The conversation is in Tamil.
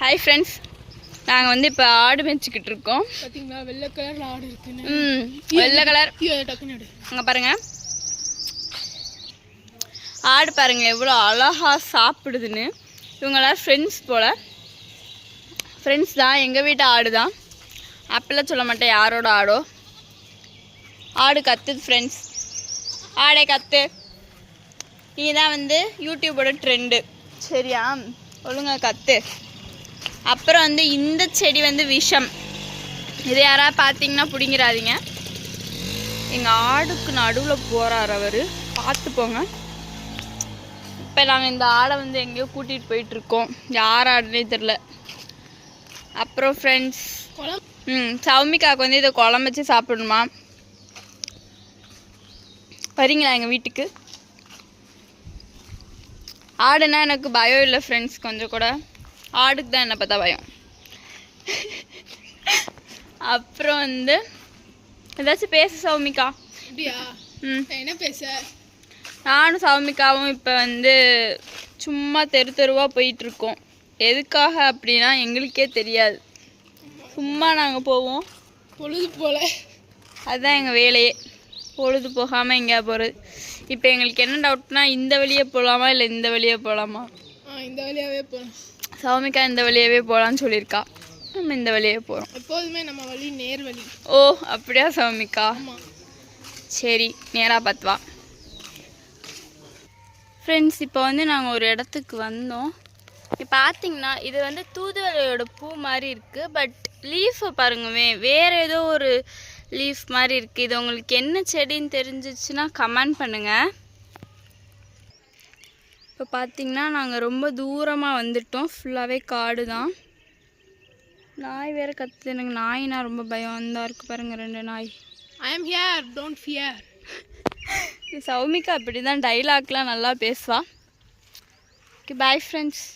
ஹாய் ஃப்ரெண்ட்ஸ் நாங்கள் வந்து இப்போ ஆடு மேய்ச்சிக்கிட்டு இருக்கோம். பாத்தீங்களா? வெள்ளை கலர்ல ஆடு இருக்குன்னு. ம் வெள்ளை கலர். அங்கே பாருங்க. ஆடு பாருங்க எவ்வளோ அழகா சாப்பிடுதுன்னு. இவங்களாம் ஃப்ரெண்ட்ஸ் போல். ஃப்ரெண்ட்ஸ் தான் எங்கள் வீட்டு ஆடு தான். அப்பெல்லாம் சொல்ல மாட்டேன் யாரோட ஆடோ. ஆடு கத்துது ஃப்ரெண்ட்ஸ் ஆடே கத்து. இதுதான் வந்து யூடியூபோட ட்ரெண்டு சரியா? ஒழுங்கா கத்து. அப்புறம் வந்து இந்த செடி வந்து விஷம். இது யாராவது பார்த்தீங்கன்னா பிடிங்கிறாதீங்க எங்கள் ஆடுக்கு நடுவில் போகிறார் அவர். பார்த்து போங்க. இப்போ நாங்கள் இந்த ஆடை வந்து எங்கேயோ கூட்டிகிட்டு போயிட்டுருக்கோம். யார் ஆடுனே தெரில. அப்புறம் ஃப்ரெண்ட்ஸ் ம் சௌமிக்காவுக்கு வந்து இதை குழம்பு வச்சு சாப்பிடணுமா? வரீங்களா எங்கள் வீட்டுக்கு? ஆடுனா எனக்கு பயம் இல்லை ஃப்ரெண்ட்ஸ் கொஞ்சம் கூட. ஆடுக்கு தான் என்னை பார்த்தா பயம். அப்புறம் வந்து ஏதாச்சும் பேச சௌமிகா. என்ன பேச? நானும் சௌமிகாவும் இப்போ வந்து சும்மா தெரு தெருவாக போயிட்டுருக்கோம். எதுக்காக அப்படின்னா எங்களுக்கே தெரியாது. சும்மா நாங்கள் போவோம். பொழுது போல அதுதான் எங்கள் வேலையே. பொழுது போகாமல் எங்கேயா போகிறது இப்போ எங்களுக்கு என்ன டவுட்னா இந்த வழியே போகலாமா இல்லை இந்த வழியே போகலாமா இந்த வழியாவே போகணும் சௌமிகா இந்த வழியாவே போகலான்னு சொல்லியிருக்கா. நம்ம இந்த வழியே போகிறோம் எப்போதுமே நம்ம வழி நேர் வழி. ஓ அப்படியா சௌமிகா? சரி நேராக பார்த்து வா ஃப்ரெண்ட்ஸ் இப்போ வந்து நாங்கள் ஒரு இடத்துக்கு வந்தோம். இப்போ பார்த்தீங்கன்னா இது வந்து தூதுவளையோட பூ மாதிரி இருக்குது பட் லீஃபை பாருங்கவே வேறு ஏதோ ஒரு லீஃப் மாதிரி இருக்குது இது உங்களுக்கு என்ன செடின்னு தெரிஞ்சிச்சுன்னா கமெண்ட் பண்ணுங்கள் இப்போ பார்த்தீங்கன்னா நாங்கள் ரொம்ப தூரமாக வந்துட்டோம். ஃபுல்லாகவே காடு தான் நாய் வேறு கத்துது. எனக்கு நாய்னா ரொம்ப பயம். அந்த இருக்குது பாருங்கள் ரெண்டு நாய். I am here don't fear Soumika அப்படி தான் டைலாக்லாம் நல்லா பேசுவா. Okay bye friends